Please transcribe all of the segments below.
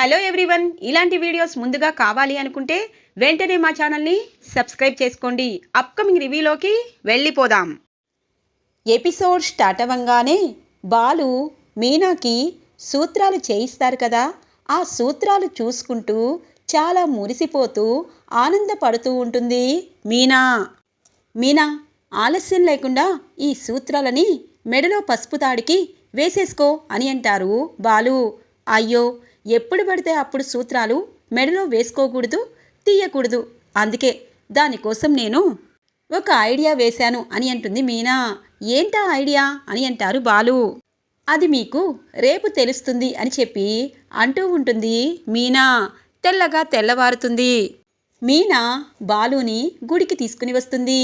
Hello everyone ఇలాంటి videos ముందుగా కావాలి అనుకుంటే వెంటనే మా ఛానల్ని సబ్స్క్రైబ్ చేసుకోండి. అప్కమింగ్ రివ్యూలోకి వెళ్ళిపోదాం. ఎపిసోడ్ స్టార్ట్ అవ్వంగానే బాలు మీనాకి సూత్రాలు చేయిస్తారు కదా. ఆ సూత్రాలు చూసుకుంటూ చాలా మురిసిపోతూ ఆనందపడుతూ ఉంటుంది మీనా. మీనా ఆలస్యం లేకుండా ఈ సూత్రాలని మెడలో పసుపు తాడికి వేసేసుకో అని అంటారు బాలు. అయ్యో ఎప్పుడు పడితే అప్పుడు సూత్రాలు మెడలో వేసుకోకూడదు తీయకూడదు. అందుకే దానికోసం నేను ఒక ఐడియా వేశాను అని అంటుంది మీనా. ఏంటా ఐడియా అని అంటారు బాలు. అది మీకు రేపు తెలుస్తుంది అని చెప్పి అంటూ ఉంటుంది మీనా. తెల్లగా తెల్లవారుతుంది. మీనా బాలుని గుడికి తీసుకుని వస్తుంది.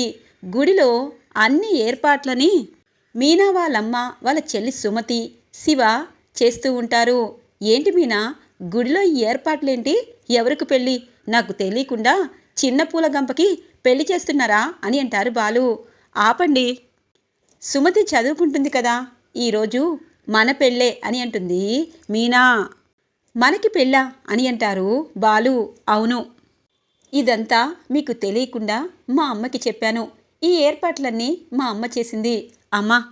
గుడిలో అన్ని ఏర్పాట్లని మీనా వాళ్ళమ్మ వాళ్ళ చెల్లి సుమతి శివ చేస్తూ ఉంటారు. ఏంటి మీనా? గుడిలో ఈ ఏర్పాట్లేంటి? ఎవరికి పెళ్ళి? నాకు తెలియకుండా చిన్న పూల గంపకి పెళ్ళి చేస్తున్నారా అని అంటారు బాలు. ఆపండి. సుమతి చదువుకుంటుంది కదా. ఈరోజు మన పెళ్ళే అని అంటుంది మీనా. మనకి పెళ్ళా అని అంటారు బాలు. అవును. ఇదంతా మీకు తెలియకుండా మా అమ్మకి చెప్పాను. ఈ ఏర్పాట్లన్నీ మా అమ్మ చేసింది. అమ్మ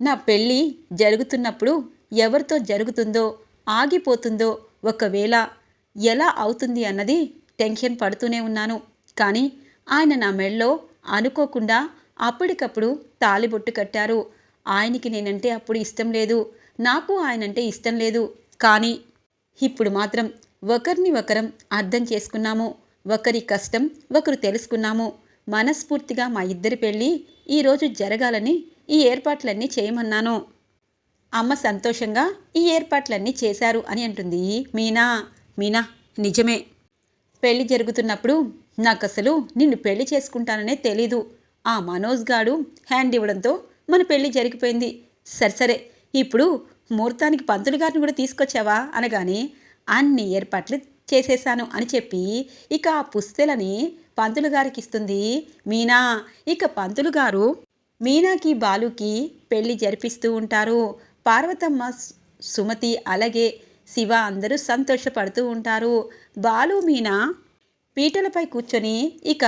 నా పెళ్ళి జరుగుతున్నప్పుడు ఎవరితో జరుగుతుందో ఆగిపోతుందో ఒకవేళ ఎలా అవుతుంది అన్నది టెన్షన్ పడుతూనే ఉన్నాను. కానీ ఆయన నా మెళ్ళలో అనుకోకుండా అప్పటికప్పుడు తాలిబొట్టు కట్టారు. ఆయనకి నేనంటే అప్పుడు ఇష్టం లేదు. నాకు ఆయనంటే ఇష్టం లేదు. కానీ ఇప్పుడు మాత్రం ఒకరిని ఒకరం అర్థం చేసుకున్నాము. ఒకరి కష్టం ఒకరు తెలుసుకున్నాము. మనస్ఫూర్తిగా మా ఇద్దరి పెళ్ళి ఈరోజు జరగాలని ఈ ఏర్పాట్లన్నీ చేయమన్నాను. అమ్మ సంతోషంగా ఈ ఏర్పాట్లన్నీ చేశారు అని అంటుంది. మీనా మీనా నిజమే. పెళ్ళి జరుగుతున్నప్పుడు నాకు అసలు నిన్ను పెళ్ళి చేసుకుంటాననే తెలీదు. ఆ మనోజ్ గాడు హ్యాండ్ ఇవ్వడంతో మన పెళ్ళి జరిగిపోయింది. సరే సరే ఇప్పుడు ముహూర్తానికి పంతులు గారిని కూడా తీసుకొచ్చావా? అనగానే అన్ని ఏర్పాట్లు చేసేశాను అని చెప్పి ఇక ఆ పుస్తెలని పంతులు గారికి ఇస్తుంది. మీనా ఇక పంతులు గారు మీనాకి బాలుకి పెళ్ళి జరిపిస్తూ ఉంటారు. పార్వతమ్మ సుమతి అలాగే శివ అందరూ సంతోషపడుతూ ఉంటారు. బాలు మీనా పీటలపై కూర్చొని ఇక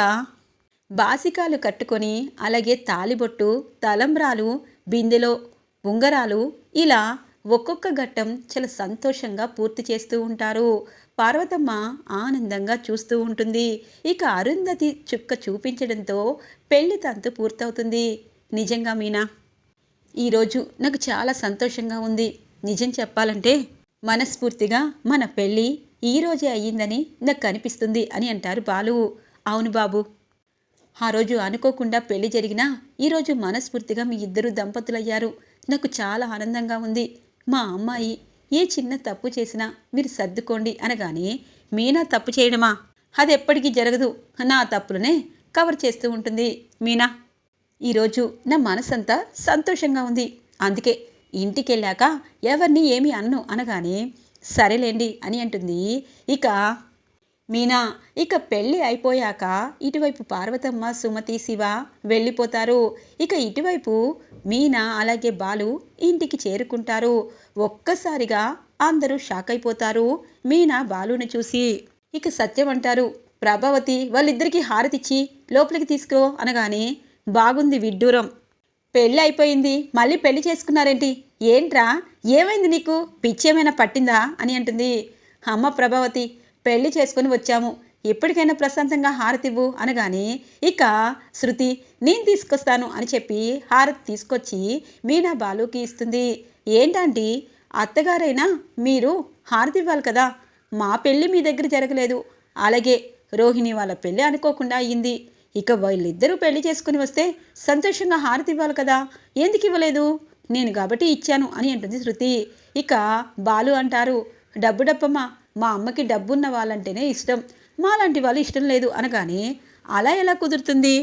బాసికాలు కట్టుకొని అలాగే తాలిబొట్టు తలంబ్రాలు బిందెలో ఉంగరాలు ఇలా ఒక్కొక్క ఘట్టం చాలా సంతోషంగా పూర్తి చేస్తూ ఉంటారు. పార్వతమ్మ ఆనందంగా చూస్తూ ఉంటుంది. ఇక అరుంధతి చుక్క చూపించడంతో పెళ్ళి తంతు పూర్తవుతుంది. నిజంగా మీనా? ఈరోజు నాకు చాలా సంతోషంగా ఉంది. నిజం చెప్పాలంటే మనస్ఫూర్తిగా మన పెళ్ళి ఈరోజే అయ్యిందని నాకు కనిపిస్తుంది అని అంటారు బాలు. అవును బాబు. ఆ రోజు అనుకోకుండా పెళ్ళి జరిగినా ఈరోజు మనస్ఫూర్తిగా మీ ఇద్దరు దంపతులయ్యారు. నాకు చాలా ఆనందంగా ఉంది. మా అమ్మాయి ఏ చిన్న తప్పు చేసినా మీరు సర్దుకోండి అనగానే మీనా తప్పు చేయడమా? అది ఎప్పటికీ జరగదు. నా తప్పులనే కవర్ చేస్తూ ఉంటుంది. మీనా ఈరోజు నా మనసంతా సంతోషంగా ఉంది. అందుకే ఇంటికి వెళ్ళాక ఎవరిని ఏమీ అన్ను అనగానే సరేలేండి అని అంటుంది. ఇక మీనా ఇక పెళ్ళి అయిపోయాక ఇటువైపు పార్వతమ్మ సుమతి శివ వెళ్ళిపోతారు. ఇక ఇటువైపు మీనా అలాగే బాలు ఇంటికి చేరుకుంటారు. ఒక్కసారిగా అందరూ షాక్ అయిపోతారు. మీనా బాలుని చూసి ఇక సత్యం అంటారు ప్రభావతి వాళ్ళిద్దరికీ హారతిచ్చి లోపలికి తీసుకో అనగానే బాగుంది విడ్డూరం. పెళ్ళి అయిపోయింది. మళ్ళీ పెళ్ళి చేసుకున్నారేంటి? ఏంట్రా? ఏమైంది నీకు? పిచ్చేమైనా పట్టిందా? అని అంటుంది. అమ్మ ప్రభావతి పెళ్ళి చేసుకుని వచ్చాము. ఎప్పటికైనా ప్రశాంతంగా హారతివ్వు అనగానే ఇక శృతి నేను తీసుకొస్తాను అని చెప్పి హారతి తీసుకొచ్చి మీనా బాలుకి ఇస్తుంది. ఏంటంటే? అత్తగారైనా మీరు హారతి ఇవ్వాలి కదా. మా పెళ్ళి మీ దగ్గర జరగలేదు. అలాగే రోహిణి వాళ్ళ పెళ్ళి అనుకోకుండా అయ్యింది. ఇక వీళ్ళిద్దరూ పెళ్ళి చేసుకుని వస్తే సంతోషంగా హారతి ఇవ్వాలి కదా. ఎందుకు ఇవ్వలేదు? నేను కాబట్టి ఇచ్చాను అని అంటుంది శృతి. ఇక బాలు అంటారు డబ్బు డబ్బమ్మ మా అమ్మకి డబ్బున్న వాళ్ళంటేనే ఇష్టం. మాలాంటి వాళ్ళు ఇష్టం లేదు అనగానే అలా ఎలా కుదురుతుంది?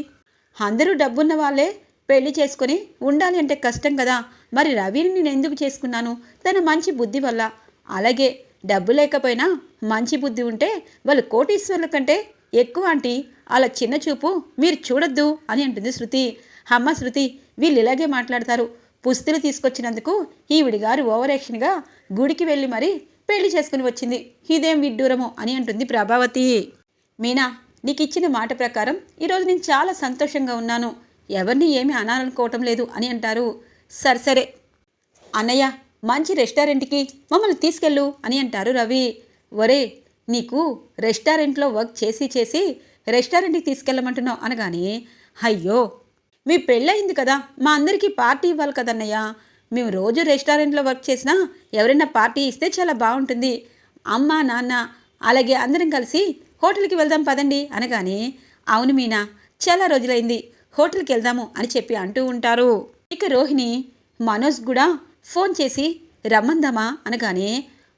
అందరూ డబ్బున్న వాళ్ళే పెళ్ళి చేసుకొని ఉండాలి అంటే కష్టం కదా. మరి రవిని నేను ఎందుకు చేసుకున్నాను? తన మంచి బుద్ధి వల్ల. అలాగే డబ్బు లేకపోయినా మంచి బుద్ధి ఉంటే వాళ్ళు కోటీశ్వర్ల కంటే ఎక్కువ ఆంటీ. అలా చిన్న చూపు మీరు చూడొద్దు అని అంటుంది శృతి. అమ్మ శృతి వీళ్ళు ఇలాగే మాట్లాడతారు. పుస్తులు తీసుకొచ్చినందుకు ఈవిడి గారు ఓవరాక్షన్గా గుడికి వెళ్ళి మరీ పెళ్ళి చేసుకుని వచ్చింది. ఇదేం విడ్డూరము అని అంటుంది ప్రభావతి. మీనా నీకు ఇచ్చిన మాట ప్రకారం ఈరోజు నేను చాలా సంతోషంగా ఉన్నాను. ఎవరిని ఏమీ అనాలనుకోవటం లేదు అని అంటారు. సరే సరే. అన్నయ్య మంచి రెస్టారెంట్కి మమ్మల్ని తీసుకెళ్ళు అని అంటారు రవి. ఒరే నీకు రెస్టారెంట్లో వర్క్ చేసి చేసి రెస్టారెంట్కి తీసుకెళ్ళమంటున్నావు అనగానే అయ్యో మీ పెళ్ళయింది కదా మా అందరికీ పార్టీ ఇవ్వాలి కదన్నయ్యా. మేము రోజు రెస్టారెంట్లో వర్క్ చేసినా ఎవరైనా పార్టీ ఇస్తే చాలా బాగుంటుంది. అమ్మ నాన్న అలాగే అందరం కలిసి హోటల్కి వెళ్దాం పదండి అనగానే అవును మీనా చాలా రోజులైంది హోటల్కి వెళ్దాము అని చెప్పి అంటూ ఉంటారు. ఇక రోహిణి మనోజ్ కూడా ఫోన్ చేసి రమ్మందామా? అనగానే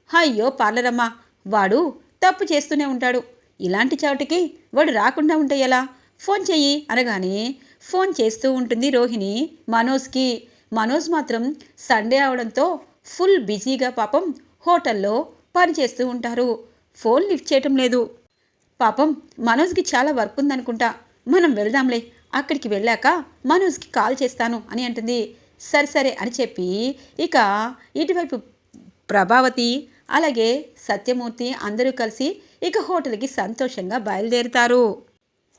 అయ్యో పార్లరమ్మ వాడు తప్పు చేస్తూనే ఉంటాడు. ఇలాంటి చోటుకి వాడు రాకుండా ఉంటే ఎలా? ఫోన్ చెయ్యి అనగానే ఫోన్ చేస్తూ ఉంటుంది రోహిణి మనోజ్కి. మనోజ్ మాత్రం సండే అవడంతో ఫుల్ బిజీగా పాపం హోటల్లో పనిచేస్తూ ఉంటారు. ఫోన్ లిఫ్ట్ చేయటం లేదు. పాపం మనోజ్కి చాలా వర్క్ ఉందనుకుంటా. మనం వెళ్దాంలే. అక్కడికి వెళ్ళాక మనోజ్కి కాల్ చేస్తాను అని అంటుంది. సరే సరే అని చెప్పి ఇక ఇటువైపు ప్రభావతి అలాగే సత్యమూర్తి అందరూ కలిసి ఇక హోటల్కి సంతోషంగా బయలుదేరుతారు.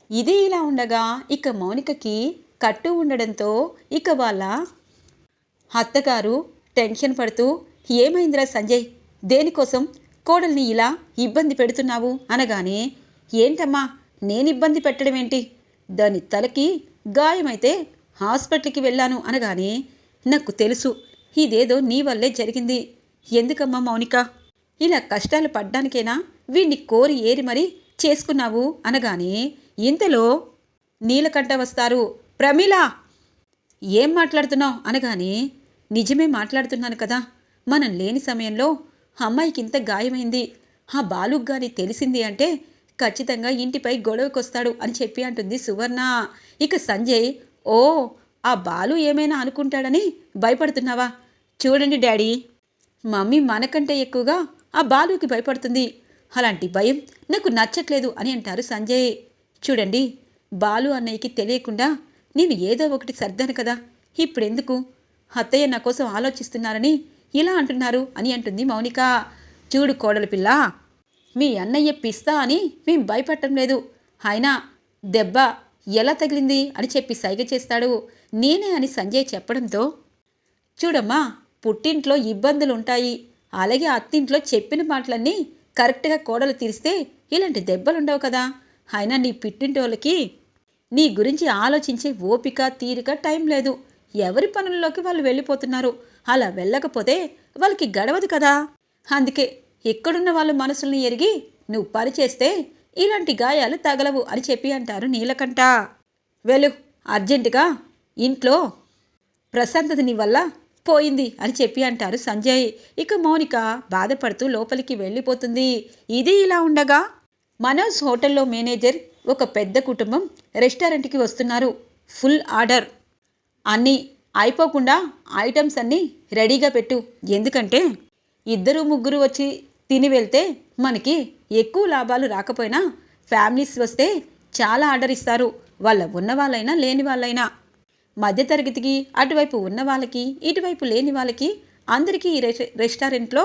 ఇది ఇలా ఉండగా ఇక మౌనికకి కట్టు ఉండడంతో ఇక వాళ్ళ అత్తగారు టెన్షన్ పడుతూ ఏమైందిరా సంజయ్? దేనికోసం కోడల్ని ఇలా ఇబ్బంది పెడుతున్నావు? అనగానే ఏంటమ్మా నేను ఇబ్బంది పెట్టడం ఏంటి? దాని తలకి గాయమైతే హాస్పిటల్కి వెళ్ళాను అనగానే నాకు తెలుసు ఇదేదో నీ వల్లే జరిగింది. ఎందుకమ్మా మౌనిక? ఇలా కష్టాలు పడ్డానికేనా? వీణ్ణి కోరి ఏరి మరీ చేసుకున్నావు? అనగానే ఇంతలో నీలకంఠ వస్తారు. ప్రమీల! ఏం మాట్లాడుతున్నావు? అనగానే నిజమే మాట్లాడుతున్నాను కదా. మనం లేని సమయంలో అమ్మాయికి ఇంత గాయమైంది. ఆ బాలుకు గాని తెలిసింది అంటే ఖచ్చితంగా ఇంటిపై గొడవకొస్తాడు అని చెప్పి అంటుంది సువర్ణ. ఇక సంజయ్ ఓ ఆ బాలు ఏమైనా అనుకుంటాడని భయపడుతున్నావా? చూడండి డాడీ. మమ్మీ మనకంటే ఎక్కువగా ఆ బాలుకి భయపడుతుంది. అలాంటి భయం నాకు నచ్చట్లేదు అని అంటారు సంజయ్. చూడండి బాలు అన్నయ్యకి తెలియకుండా నేను ఏదో ఒకటి సర్దాను కదా. ఇప్పుడెందుకు? అత్తయ్య నా కోసం ఆలోచిస్తున్నారని ఇలా అంటున్నారు అని అంటుంది మౌనిక. చూడు కోడలి పిల్ల మీ అన్నయ్య పిస్తా అని మేం భయపడటం లేదు. అయినా దెబ్బ ఎలా తగిలింది అని చెప్పి సైగ చేస్తాడు. నేనే అని సంజయ్ చెప్పడంతో చూడమ్మా పుట్టింట్లో ఇబ్బందులు ఉంటాయి అలాగే అత్తింట్లో చెప్పిన మాటలన్నీ కరెక్ట్గా కోడలు తీరిస్తే ఇలాంటి దెబ్బలుండవు కదా. అయినా నీ పిట్టింటోళ్ళకి నీ గురించి ఆలోచించే ఓపిక తీరిక టైం లేదు. ఎవరి పనుల్లోకి వాళ్ళు వెళ్ళిపోతున్నారు? అలా వెళ్ళకపోతే వాళ్ళకి గడవదు కదా. అందుకే ఎక్కడున్న వాళ్ళ మనసుల్ని ఎరిగి నువ్వు పని చేస్తే ఇలాంటి గాయాలు తగలవు అని చెప్పి అంటారు నీలకంఠ. వెళ్ళు అర్జెంటుగా ఇంట్లో ప్రశాంతత నీ వల్ల పోయింది అని చెప్పి అంటారు సంజయ్. ఇక మౌనిక బాధపడుతూ లోపలికి వెళ్ళిపోతుంది. ఇది ఇలా ఉండగా మనోజ్ హోటల్లో మేనేజర్ ఒక పెద్ద కుటుంబం రెస్టారెంట్కి వస్తున్నారు. Full order. అన్నీ అయిపోకుండా ఐటమ్స్ అన్నీ రెడీగా పెట్టు. ఎందుకంటే ఇద్దరు ముగ్గురు వచ్చి తిని వెళ్తే మనకి ఎక్కువ లాభాలు రాకపోయినా ఫ్యామిలీస్ వస్తే చాలా ఆర్డర్ ఇస్తారు. వాళ్ళ ఉన్న వాళ్ళైనా లేని వాళ్ళైనా. మధ్యతరగతికి అటువైపు ఉన్న వాళ్ళకి ఇటువైపు లేని వాళ్ళకి అందరికీ ఈ రెస్ రెస్టారెంట్లో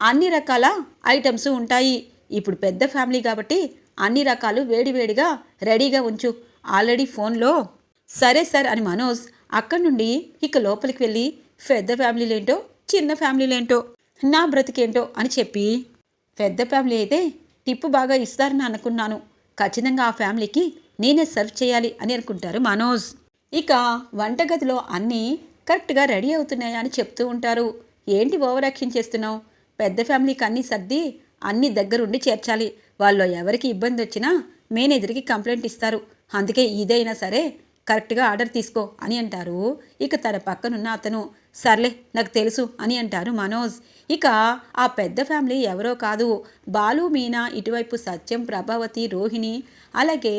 అన్ని రకాల ఐటమ్స్ ఉంటాయి. ఇప్పుడు పెద్ద ఫ్యామిలీ కాబట్టి అన్ని రకాలు వేడివేడిగా రెడీగా ఉంచు. ఆల్రెడీ ఫోన్లో సరే సార్ అని మనోజ్ అక్కడి నుండి ఇక లోపలికి వెళ్ళి పెద్ద ఫ్యామిలీలేంటో చిన్న ఫ్యామిలీలేంటో నా బ్రతికేంటో అని చెప్పి పెద్ద ఫ్యామిలీ అయితే టిప్పు బాగా ఇస్తారని అనుకున్నాను. ఖచ్చితంగా ఆ ఫ్యామిలీకి నేనే సర్వ్ చేయాలి అని అనుకుంటారు మనోజ్. ఇక వంటగదిలో అన్నీ కరెక్ట్గా రెడీ అవుతున్నాయా అని చెప్తూ ఉంటారు. ఏంటి ఓవర్ యాక్షన్ చేస్తున్నావు? పెద్ద ఫ్యామిలీకి అన్నీ సర్ది అన్ని దగ్గరుండి చేర్చాలి. వాళ్ళు ఎవరికి ఇబ్బంది వచ్చినా మేనేజర్కి కంప్లైంట్ ఇస్తారు. అందుకే ఇదైనా సరే కరెక్ట్గా ఆర్డర్ తీసుకో అని అంటారు. ఇక తన పక్కనున్న అతను సర్లే నాకు తెలుసు అని అంటారు మనోజ్. ఇక ఆ పెద్ద ఫ్యామిలీ ఎవరో కాదు బాలు మీనా ఇటువైపు సత్యం ప్రభావతి రోహిణి అలాగే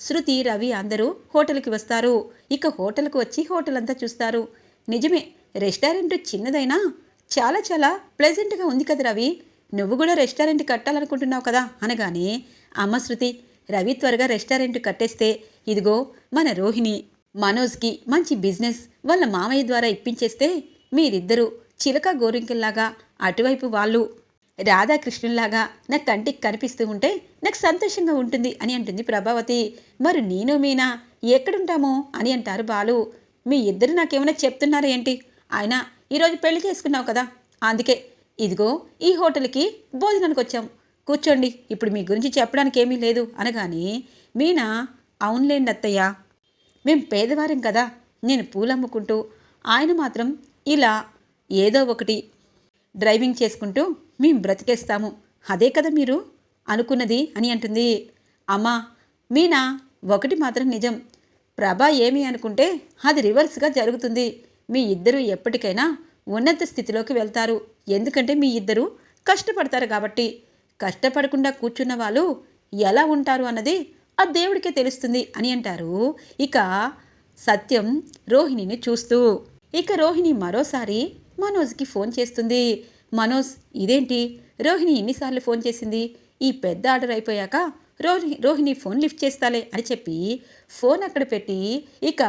శృతి రవి అందరూ హోటల్కి వస్తారు. ఇక హోటల్కి వచ్చి హోటల్ అంతా చూస్తారు. నిజమే రెస్టారెంట్ చిన్నదైనా చాలా చాలా ప్లెజెంట్గా ఉంది కదా రవి. నువ్వు కూడా రెస్టారెంట్ కట్టాలనుకుంటున్నావు కదా అనగానే అమ్మ శృతి రవి త్వరగా రెస్టారెంట్ కట్టేస్తే ఇదిగో మన రోహిణి మనోజ్కి మంచి బిజినెస్ వాళ్ళ మామయ్య ద్వారా ఇప్పించేస్తే మీరిద్దరూ చిలక గోరింకల్లాగా అటువైపు వాళ్ళు రాధాకృష్ణుల్లాగా నా కంటికి కనిపిస్తూ ఉంటే నాకు సంతోషంగా ఉంటుంది అని అంటుంది ప్రభావతి. మరి నేను మీనా? ఎక్కడుంటాము? అని అంటారు బాలు. మీ ఇద్దరు నాకేమైనా చెప్తున్నారా ఏంటి? ఆయన ఈరోజు పెళ్ళి చేసుకున్నావు కదా? అందుకే ఇదిగో ఈ హోటల్కి భోజనానికి వచ్చాం. కూర్చోండి. ఇప్పుడు మీ గురించి చెప్పడానికి ఏమీ లేదు అనగానే మీనా అవునులేండి అత్తయ్య. మేం పేదవారం కదా. నేను పూలమ్ముకుంటూ ఆయన మాత్రం ఇలా ఏదో ఒకటి డ్రైవింగ్ చేసుకుంటూ మేము బ్రతికేస్తాము. అదే కదా మీరు? అనుకున్నది అని అంటుంది. అమ్మా మీనా ఒకటి మాత్రం నిజం. ప్రభా ఏమి అనుకుంటే అది రివర్స్గా జరుగుతుంది. మీ ఇద్దరూ ఎప్పటికైనా ఉన్నత స్థితిలోకి వెళ్తారు. ఎందుకంటే మీ ఇద్దరు కష్టపడతారు కాబట్టి. కష్టపడకుండా కూర్చున్న వాళ్ళు ఎలా ఉంటారు అన్నది ఆ దేవుడికే తెలుస్తుంది అని అంటారు. ఇక సత్యం రోహిణిని చూస్తూ. ఇక రోహిణి మరోసారి మనోజ్కి ఫోన్ చేస్తుంది. మనోజ్ ఇదేంటి? రోహిణి ఎన్నిసార్లు ఫోన్ చేసింది? ఈ పెద్ద ఆర్డర్ అయిపోయాక రోహి రోహిణి ఫోన్ లిఫ్ట్ చేస్తాలే అని చెప్పి ఫోన్ అక్కడ పెట్టి ఇక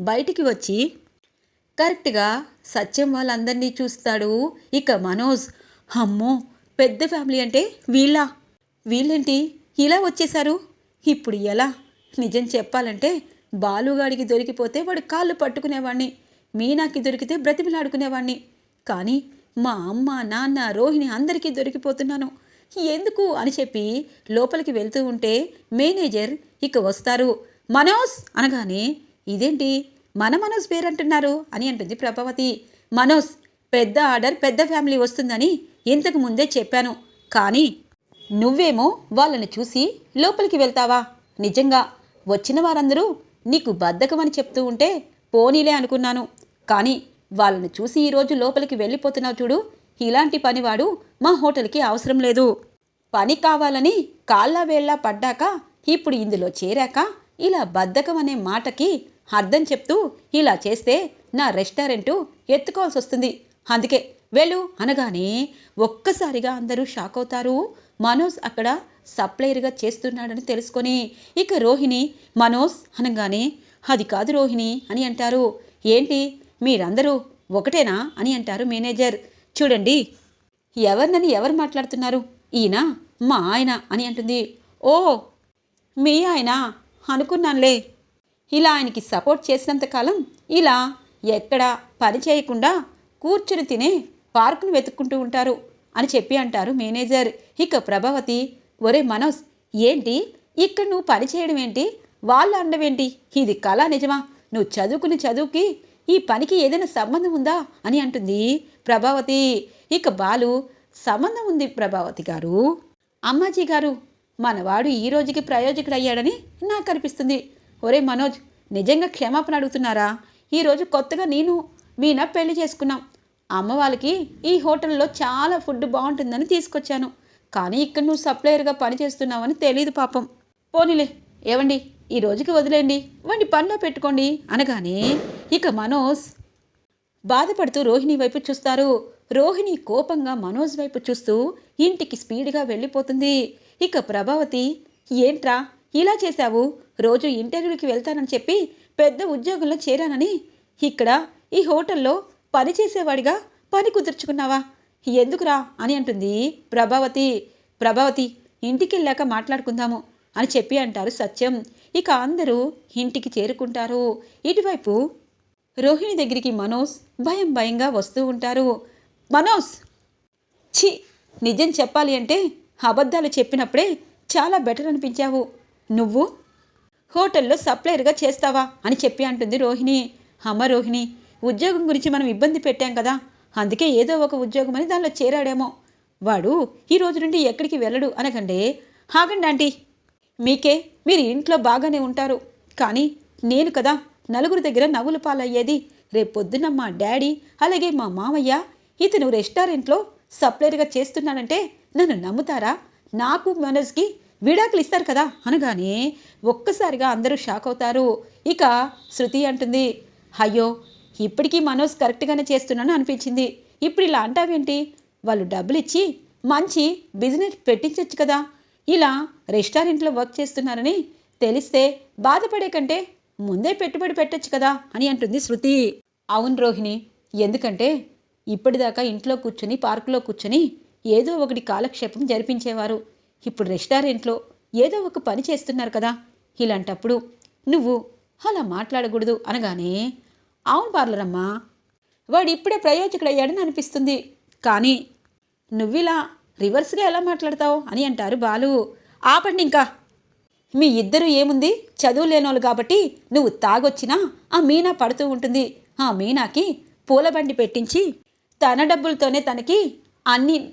బయటికి వచ్చి కరెక్ట్గా సత్యం వాళ్ళందరినీ చూస్తాడు. ఇక మనోజ్ అమ్మో! పెద్ద ఫ్యామిలీ అంటే వీళ్ళ? వీళ్ళేంటి? ఇలా వచ్చేశారు? ఇప్పుడు ఎలా? నిజం చెప్పాలంటే బాలుగాడికి దొరికిపోతే వాడు కాళ్ళు పట్టుకునేవాడిని మీనాకి దొరికితే బ్రతిమిలాడుకునేవాణ్ణి. కానీ మా అమ్మ నాన్న రోహిణి అందరికీ దొరికిపోతున్నాను. ఎందుకు అని చెప్పి లోపలికి వెళ్తూ ఉంటే మేనేజర్ ఇక వస్తారు. మనోజ్ అనగానే ఇదేంటి? మన మనోజ్ పేరంటున్నారు అని అంటుంది ప్రభావతి. మనోజ్ పెద్ద ఆర్డర్ పెద్ద ఫ్యామిలీ వస్తుందని ఇంతకు ముందే చెప్పాను. కానీ నువ్వేమో వాళ్ళని చూసి లోపలికి వెళ్తావా? నిజంగా వచ్చిన వారందరూ నీకు బద్ధకమని చెప్తూ ఉంటే పోనీలే అనుకున్నాను. కానీ వాళ్ళని చూసి ఈరోజు లోపలికి వెళ్ళిపోతున్నావు చూడు. ఇలాంటి పనివాడు మా హోటల్కి అవసరం లేదు. పని కావాలని కాళ్ళ వేళ్ళ పడ్డాక ఇప్పుడు ఇందులో చేరాక ఇలా బద్ధకం అనే మాటకి అర్థం చెప్తూ ఇలా చేస్తే నా రెస్టారెంటు ఎత్తుకోవాల్సి వస్తుంది. అందుకే వెళ్ళు అనగానే ఒక్కసారిగా అందరూ షాక్ అవుతారు. మనోజ్ అక్కడ సప్లైర్గా చేస్తున్నాడని తెలుసుకొని ఇక రోహిణి మనోజ్ అనగానే అది కాదు రోహిణి అని అంటారు. ఏంటి? మీరందరూ ఒకటేనా అని అంటారు మేనేజర్. చూడండి ఎవరినని ఎవరు మాట్లాడుతున్నారు? ఈయన మా ఆయన అని అంటుంది. ఓ మీ ఆయన అనుకున్నానులే. ఇలా ఆయనకి సపోర్ట్ చేసినంతకాలం ఇలా ఎక్కడ పని చేయకుండా కూర్చుని తినే పార్కును వెతుక్కుంటూ ఉంటారు అని చెప్పి అంటారు మేనేజర్. ఇక ప్రభావతి ఒరే మనోజ్ ఏంటి? ఇక్కడ నువ్వు పని చేయడం ఏంటి? వాళ్ళు అండవేంటి? ఇది కళ నిజమా? నువ్వు చదువుకుని చదువుకి ఈ పనికి ఏదైనా సంబంధం ఉందా? అని అంటుంది ప్రభావతి. ఇక బాలు సంబంధం ఉంది ప్రభావతి గారు? అమ్మాజీ గారు మనవాడు ఈ రోజుకి ప్రయోజకుడయ్యాడని నాకు అనిపిస్తుంది. ఒరే మనోజ్ నిజంగా క్షమాపణ అడుగుతున్నారా? ఈరోజు కొత్తగా నేను మీనా పెళ్ళి చేసుకున్నాం. అమ్మ వాళ్ళకి ఈ హోటల్లో చాలా ఫుడ్ బాగుంటుందని తీసుకొచ్చాను. కానీ ఇక్కడ నువ్వు సప్లయర్గా పనిచేస్తున్నావని తెలియదు పాపం. పోనీలే ఏవండి? ఈ రోజుకి వదిలేండి. వండి పనిలో పెట్టుకోండి అనగానే ఇక మనోజ్ బాధపడుతూ రోహిణి వైపు చూస్తారు. రోహిణి కోపంగా మనోజ్ వైపు చూస్తూ ఇంటికి స్పీడ్గా వెళ్ళిపోతుంది. ఇక ప్రభావతి ఏంట్రా? ఇలా చేశావు? రోజు ఇంటర్వ్యూకి వెళ్తానని చెప్పి పెద్ద ఉద్యోగంలో చేరానని? ఇక్కడ ఈ హోటల్లో పని చేసేవాడిగా పని కుదుర్చుకున్నావా? ఎందుకురా? అని అంటుంది ప్రభావతి. ప్రభావతి ఇంటికి వెళ్ళాక మాట్లాడుకుందాము. అని చెప్పి అంటారు సత్యం. ఇక అందరూ ఇంటికి చేరుకుంటారు. ఇటువైపు రోహిణి దగ్గరికి మనోజ్ భయం భయంగా వస్తూ ఉంటారు. మనోజ్! ఛీ! నిజం చెప్పాలి అంటే అబద్ధాలు చెప్పినప్పుడే చాలా బెటర్ అనిపించావు. నువ్వు హోటల్లో సప్లైర్గా చేస్తావా? అని చెప్పి అంటుంది రోహిణి. అమ్మ రోహిణి ఉద్యోగం గురించి మనం ఇబ్బంది పెట్టాం కదా. అందుకే ఏదో ఒక ఉద్యోగం అని దానిలో చేరాడేమో. వాడు ఈ రోజు నుండి ఎక్కడికి వెళ్ళడు అనకండే ఆగండి ఆంటీ మీకే మీరు ఇంట్లో బాగానే ఉంటారు. కానీ నేను కదా నలుగురు దగ్గర నవ్వుల పాలయ్యేది. రేపొద్దున మా డాడీ అలాగే మా మామయ్య ఇతను రెస్టారెంట్లో సప్లైర్గా చేస్తున్నాడంటే నన్ను నమ్ముతారా? నాకు మనోజ్కి విడాకులు ఇస్తారు కదా అనగానే ఒక్కసారిగా అందరూ షాక్ అవుతారు. ఇక శృతి అంటుంది అయ్యో ఇప్పటికీ మనోజ్ కరెక్ట్గానే చేస్తున్నాను అనిపించింది. ఇప్పుడు ఇలా అంటావేంటి? వాళ్ళు డబ్బులు ఇచ్చి మంచి బిజినెస్ పెట్టించవచ్చు కదా. ఇలా రెస్టారెంట్లో వర్క్ చేస్తున్నారని తెలిస్తే బాధపడే కంటే ముందే పెట్టుబడి పెట్టొచ్చు కదా అని అంటుంది శృతి. అవును రోహిణి ఎందుకంటే ఇప్పటిదాకా ఇంట్లో కూర్చొని పార్కులో కూర్చొని ఏదో ఒకటి కాలక్షేపం జరిపించేవారు. ఇప్పుడు రెస్టారెంట్లో ఏదో ఒక పని చేస్తున్నారు కదా ఇలాంటప్పుడు నువ్వు అలా మాట్లాడకూడదు అనగానే అవును పార్లరమ్మా వాడు ఇప్పుడే ప్రయోజకుడయ్యాడని అనిపిస్తుంది. కానీ నువ్విలా రివర్స్గా ఎలా మాట్లాడతావు? అని అంటారు బాలు. ఆపండి ఇంకా. మీ ఇద్దరు ఏముంది? చదువు లేనోళ్ళు కాబట్టి నువ్వు తాగొచ్చినా ఆ మీనా పడుతూ ఉంటుంది. ఆ మీనాకి పూలబండి పెట్టించి తన డబ్బులతోనే తనకి అన్ని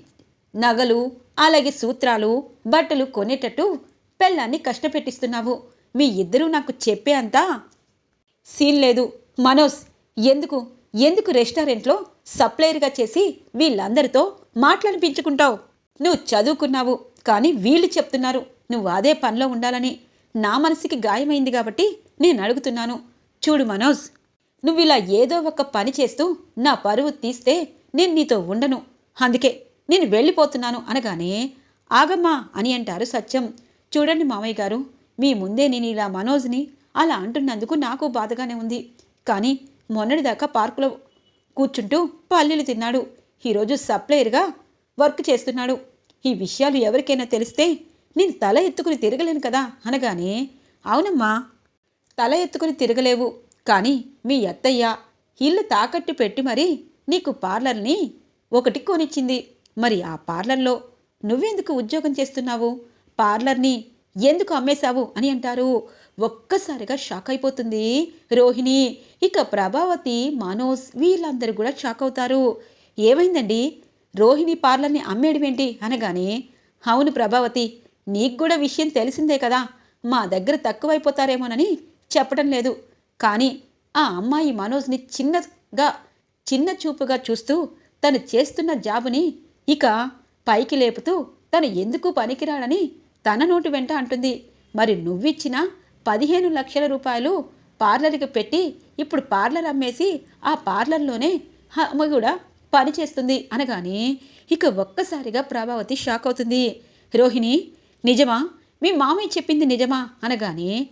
నగలు అలాగే సూత్రాలు బట్టలు కొనేటట్టు పెళ్ళాన్ని కష్టపెట్టిస్తున్నావు. మీ ఇద్దరూ నాకు చెప్పే అంతా సీన్ లేదు. మనోజ్ ఎందుకు? ఎందుకు రెస్టారెంట్లో సప్లయర్గా చేసి వీళ్ళందరితో మాట్లాడిపించుకుంటావు? నువ్వు చదువుకున్నావు కానీ వీళ్ళు చెప్తున్నారు నువ్వు అదే పనిలో ఉండాలని. నా మనసుకి గాయమైంది కాబట్టి నేను అడుగుతున్నాను. చూడు మనోజ్ నువ్వు ఇలా ఏదో ఒక పని చేస్తూ నా పరువు తీస్తే నేను నీతో ఉండను. అందుకే నేను వెళ్ళిపోతున్నాను అనగానే ఆగమ్మా అని అంటారు సత్యం. చూడండి మామయ్య గారు మీ ముందే నేను ఇలా మనోజ్ని అలా అంటున్నందుకు నాకు బాధగానే ఉంది. కానీ మొన్నటిదాకా పార్కులో కూర్చుంటూ పల్లీలు తిన్నాడు. ఈరోజు సప్లైర్గా వర్క్ చేస్తున్నాడు. ఈ విషయాలు ఎవరికైనా తెలిస్తే నేను తల ఎత్తుకుని తిరగలేను కదా అనగానే అవునమ్మా తల ఎత్తుకుని తిరగలేవు. కానీ మీ అత్తయ్య ఇల్లు తాకట్టు పెట్టి మరి నీకు పార్లర్ని ఒకటి కొనిచ్చింది. మరి ఆ పార్లర్లో నువ్వెందుకు ఉద్యోగం చేస్తున్నావు? పార్లర్ని ఎందుకు అమ్మేశావు అని అంటారు. ఒక్కసారిగా షాక్ అయిపోతుంది రోహిణి. ఇక ప్రభావతి మనోజ్ వీళ్ళందరూ కూడా షాక్ అవుతారు. ఏమైందండి? రోహిణి పార్లర్ని అమ్మేయడమేంటి అనగానే అవును ప్రభావతి నీకు కూడా విషయం తెలిసిందే కదా మా దగ్గర తక్కువైపోతారేమోనని చెప్పడం లేదు. కానీ ఆ అమ్మాయి మనోజ్ని చిన్నగా చిన్న చూపుగా చూస్తూ తను చేస్తున్న జాబుని ఇక పైకి లేపుతూ తను ఎందుకు పనికిరాడని తన నోటి వెంట అంటుంది. మరి నువ్విచ్చిన పదిహేను లక్షల రూపాయలు పార్లర్కి పెట్టి ఇప్పుడు పార్లర్ అమ్మేసి ఆ పార్లర్లోనే అమ్మ కూడా పని చేస్తుంది అనగానే ఇక ఒక్కసారిగా ప్రభావతి షాక్ అవుతుంది. రోహిణి నిజమా? మీ మామయ్య చెప్పింది నిజమా? అనగానే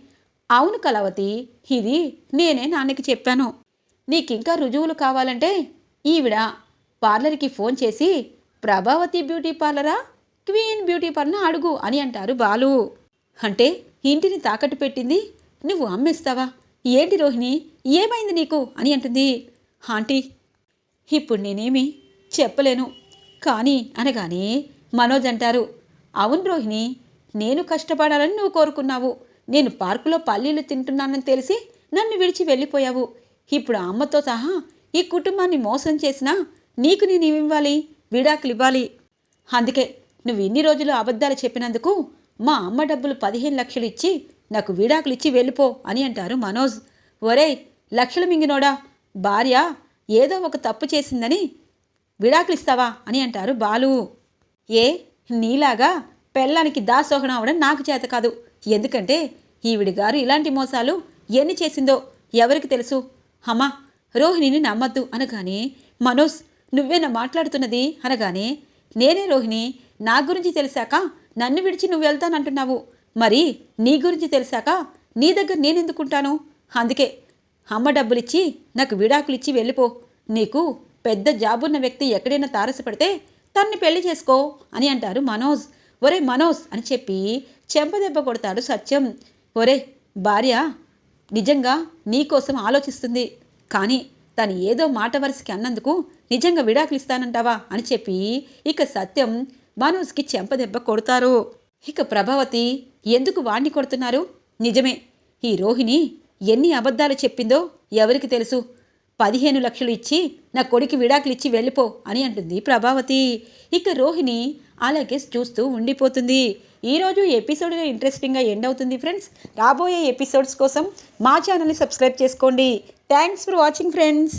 అవును కళావతి ఇది నేనే నాన్నకి చెప్పాను. నీకింకా రుజువులు కావాలంటే ఈవిడ పార్లర్కి ఫోన్ చేసి ప్రభావతి బ్యూటీ పార్లరా? క్వీన్ బ్యూటీ పార్లర్ అడుగు అని అంటారు బాలు. అంటే ఇంటిని తాకట్టు పెట్టింది నువ్వు అమ్మేస్తావా? ఏంటి రోహిణి ఏమైంది నీకు? అని అంటుంది. ఆంటీ ఇప్పుడు నేనేమి చెప్పలేను. కానీ అనగానే మనోజ్ అంటారు అవును రోహిణి నేను కష్టపడాలని నువ్వు కోరుకున్నావు. నేను పార్కులో పల్లీలు తింటున్నానని తెలిసి నన్ను విడిచి వెళ్ళిపోయావు. ఇప్పుడు ఆ అమ్మతో సహా ఈ కుటుంబాన్ని మోసం చేసినా నీకు నేను ఇవ్వాలి విడాకులు ఇవ్వాలి. అందుకే నువ్వు ఇన్ని రోజులు అబద్ధాలు చెప్పినందుకు మా అమ్మ డబ్బులు పదిహేను లక్షలు ఇచ్చి నాకు విడాకులు ఇచ్చి వెళ్ళిపో అని అంటారు మనోజ్. ఒరేయ్ లక్షలు మింగినోడా? భార్య ఏదో ఒక తప్పు చేసిందని విడాకులిస్తావా అని అంటారు బాలు. ఏ నీలాగా పెళ్ళానికి దాసోహణం అవడం నాకు చేత కాదు. ఎందుకంటే ఈవిడి గారు ఇలాంటి మోసాలు ఎన్ని చేసిందో ఎవరికి తెలుసు? అమ్మా రోహిణిని నమ్మద్దు అనగానే మనోజ్ నువ్వేనా మాట్లాడుతున్నది? అనగానే నేనే రోహిణి నా గురించి తెలిసాక నన్ను విడిచి నువ్వు వెళ్తానంటున్నావు. మరి నీ గురించి తెలిసాక నీ దగ్గర నేనెందుకుంటాను? అందుకే అమ్మ డబ్బులిచ్చి నాకు విడాకులిచ్చి వెళ్ళిపో. నీకు పెద్ద జాబున్న వ్యక్తి ఎక్కడైనా తారసపడితే తన్ని పెళ్ళి చేసుకో అని అంటారు మనోజ్. ఒరే మనోజ్ అని చెప్పి చెంపదెబ్బ కొడతాడు సత్యం. ఒరే భార్య నిజంగా నీకోసం ఆలోచిస్తుంది. కానీ తను ఏదో మాట వరుసకి అన్నందుకు నిజంగా విడాకులు ఇస్తానంటావా అని చెప్పి ఇక సత్యం మనోజ్కి చెంపదెబ్బ కొడతారు. ఇక ప్రభావతి ఎందుకు వాణ్ణి కొడుతున్నారు? నిజమే ఈ రోహిణి ఎన్ని అబద్ధాలు చెప్పిందో ఎవరికి తెలుసు? పదిహేను లక్షలు ఇచ్చి నా కొడుకు విడాకులిచ్చి వెళ్ళిపో అని అంటుంది ప్రభావతి. ఇక రోహిణి అలాగే చూస్తూ ఉండిపోతుంది. ఈరోజు ఎపిసోడ్లో ఇంట్రెస్టింగ్గా ఎండ్ అవుతుంది ఫ్రెండ్స్. రాబోయే ఎపిసోడ్స్ కోసం మా ఛానల్ని సబ్స్క్రైబ్ చేసుకోండి. Thanks for watching friends.